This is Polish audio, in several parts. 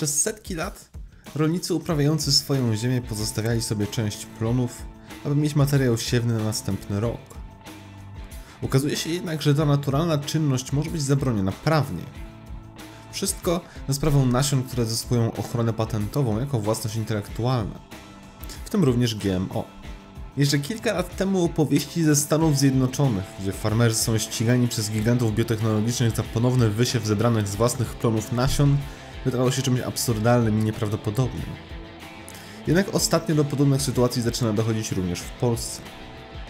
Przez setki lat rolnicy uprawiający swoją ziemię pozostawiali sobie część plonów, aby mieć materiał siewny na następny rok. Okazuje się jednak, że ta naturalna czynność może być zabroniona prawnie. Wszystko za sprawą nasion, które zyskują ochronę patentową jako własność intelektualna, w tym również GMO. Jeszcze kilka lat temu opowieści ze Stanów Zjednoczonych, gdzie farmerzy są ścigani przez gigantów biotechnologicznych za ponowny wysiew zebranych z własnych plonów nasion, wydawało się czymś absurdalnym i nieprawdopodobnym. Jednak ostatnio do podobnych sytuacji zaczyna dochodzić również w Polsce.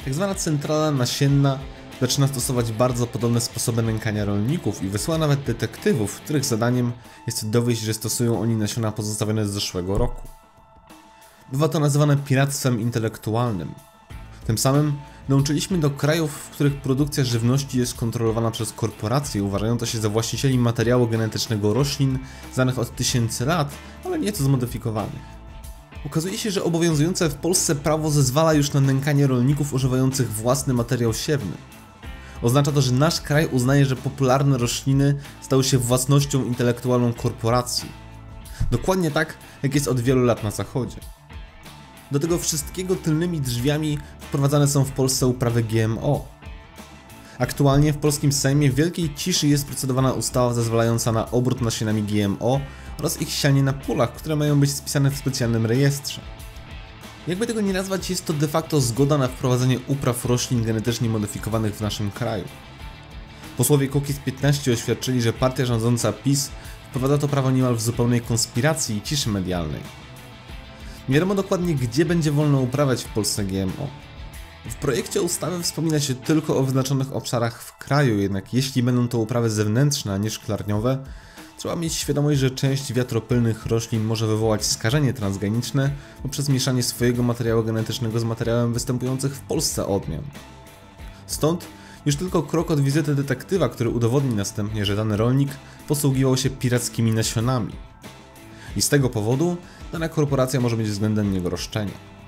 Tak zwana centrala nasienna zaczyna stosować bardzo podobne sposoby nękania rolników i wysyła nawet detektywów, których zadaniem jest dowieść, że stosują oni nasiona pozostawione z zeszłego roku. Bywa to nazywane piractwem intelektualnym. Tym samym dołączyliśmy do krajów, w których produkcja żywności jest kontrolowana przez korporacje uważające się za właścicieli materiału genetycznego roślin znanych od tysięcy lat, ale nieco zmodyfikowanych. Okazuje się, że obowiązujące w Polsce prawo zezwala już na nękanie rolników używających własny materiał siewny. Oznacza to, że nasz kraj uznaje, że popularne rośliny stały się własnością intelektualną korporacji. Dokładnie tak, jak jest od wielu lat na zachodzie. Do tego wszystkiego tylnymi drzwiami wprowadzane są w Polsce uprawy GMO. Aktualnie w polskim Sejmie w wielkiej ciszy jest procedowana ustawa zezwalająca na obrót nasionami GMO oraz ich sianie na polach, które mają być spisane w specjalnym rejestrze. Jakby tego nie nazwać, jest to de facto zgoda na wprowadzenie upraw roślin genetycznie modyfikowanych w naszym kraju. Posłowie Kukiz 15 oświadczyli, że partia rządząca PiS wprowadza to prawo niemal w zupełnej konspiracji i ciszy medialnej. Nie wiadomo dokładnie, gdzie będzie wolno uprawiać w Polsce GMO. W projekcie ustawy wspomina się tylko o wyznaczonych obszarach w kraju, jednak jeśli będą to uprawy zewnętrzne, a nie szklarniowe, trzeba mieć świadomość, że część wiatropylnych roślin może wywołać skażenie transgeniczne poprzez mieszanie swojego materiału genetycznego z materiałem występujących w Polsce odmian. Stąd już tylko krok od wizyty detektywa, który udowodni następnie, że dany rolnik posługiwał się pirackimi nasionami. I z tego powodu dana korporacja może mieć względem niego roszczenia.